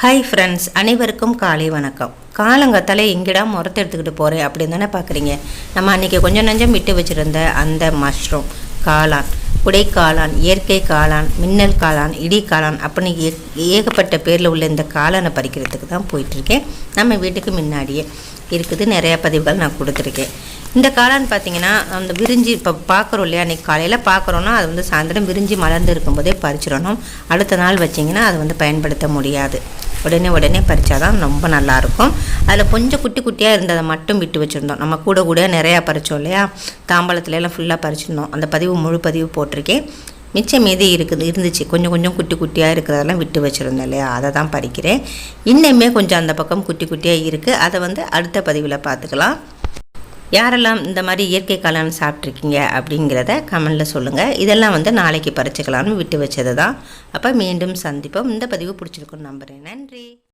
Hi friends அனைவருக்கும் காலை வணக்கம். காலங்கத்தாலே எங்கடா முறத்தை எடுத்துக்கிட்டு போகிறேன் அப்படின்னு தானே பார்க்குறீங்க நம்ம அன்றைக்கி கொஞ்சம் நஞ்சம் விட்டு வச்சுருந்த அந்த மஷ்ரூம் காளான் குடை காளான் இயற்கை காளான் மின்னல் காளான் இடி காளான் அப்படின்னு ஏகப்பட்ட பேரில் உள்ள இந்த காளானை பறிக்கிறதுக்கு தான் போயிட்டுருக்கேன். நம்ம வீட்டுக்கு முன்னாடியே இருக்குது நிறையா பதிவுகள் நான் கொடுத்துருக்கேன். இந்த காளான் பார்த்தீங்கன்னா அந்த விரிஞ்சி இப்போ பார்க்குறோம் இல்லையா? அன்றைக்கி காலையில் பார்க்குறோன்னா அது வந்து சாயந்தரம் விரிஞ்சி மலர்ந்து இருக்கும்போதே பறிச்சிடணும். அடுத்த நாள் வச்சிங்கன்னா அது வந்து பயன்படுத்த முடியாது. உடனே உடனே பறிச்சாதான் ரொம்ப நல்லாயிருக்கும். அதில் கொஞ்சம் குட்டி குட்டியாக இருந்ததை மட்டும் விட்டு வச்சுருந்தோம். நம்ம கூட கூட நிறையா பறித்தோம் இல்லையா? தாம்பாளத்துல ஃபுல்லாக பறிச்சிருந்தோம். அந்த பதிவு முழு பதிவு போட்டிருக்கேன். மிச்சம் மீதி இருக்குது இருந்துச்சு. கொஞ்சம் கொஞ்சம் குட்டி குட்டியாக இருக்கிறதெல்லாம் விட்டு வச்சுருந்தேன் இல்லையா? அதை தான் பறிக்கிறேன். இன்னுமே கொஞ்சம் அந்த பக்கம் குட்டி குட்டியாக இருக்குது அதை வந்து அடுத்த பதிவில் பார்த்துக்கலாம். யாரெல்லாம் இந்த மாதிரி இயற்கை காளான் சாப்பிட்ருக்கீங்க அப்படிங்கிறத கமெண்டில் சொல்லுங்கள் இதெல்லாம் வந்து நாளைக்கு பறிச்சுக்கலாம்னு விட்டு வச்சது தான் அப்போ மீண்டும் சந்திப்போம். இந்த பதிவு பிடிச்சிருக்குன்னு நம்புகிறேன் நன்றி.